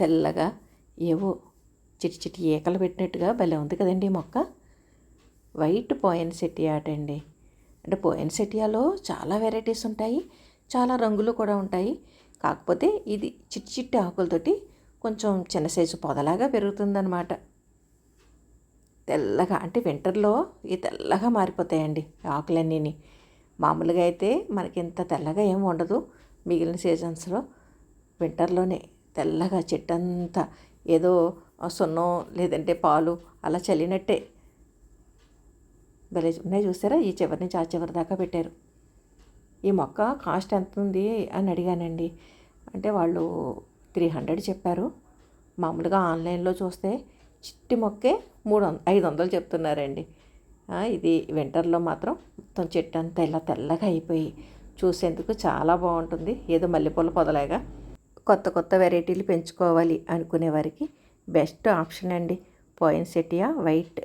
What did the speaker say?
తెల్లగా ఏవో చిటి చిటి ఈకలు పెట్టినట్టుగా భలే ఉంది కదండి మొక్క. వైట్ పోయన్ సెటియాట అండి అంటే పోయన్ సెటియాలో చాలా వెరైటీస్ ఉంటాయి చాలా రంగులు కూడా ఉంటాయి. కాకపోతే ఇది చిట్టి చిట్టి ఆకులతోటి కొంచెం చిన్న సైజు పొదలాగా పెరుగుతుందన్నమాట. తెల్లగా అంటే వింటర్లో ఈ తెల్లగా మారిపోతాయండి ఆకులన్నీని. మామూలుగా అయితే మనకి ఇంత తెల్లగా ఏమి ఉండదు మిగిలిన సీజన్స్లో వింటర్లోనే తెల్లగా చెట్టంతా ఏదో సున్నం లేదంటే పాలు అలా చల్లినట్టే. భలే ఉన్నాయి చూసారా? ఈ చివరి నుంచి ఆ చివరి దాకా పెట్టారు. ఈ మొక్క కాస్ట్ ఎంత ఉంది అని అడిగానండి. అంటే వాళ్ళు త్రీ హండ్రెడ్ చెప్పారు. మామూలుగా ఆన్లైన్లో చూస్తే చిట్టి మొక్కే మూడు వంద ఐదు వందలు చెప్తున్నారండి. ఇది వింటర్లో మాత్రం మొత్తం చెట్టు అంతా ఇలా తెల్లగా అయిపోయి చూసేందుకు చాలా బాగుంటుంది. ఏదో మల్లెపూల పొదలాగా. కొత్త కొత్త వెరైటీలు పెంచుకోవాలి అనుకునే వారికి బెస్ట్ ఆప్షన్ అండి. పోయిన్సెటియా వైట్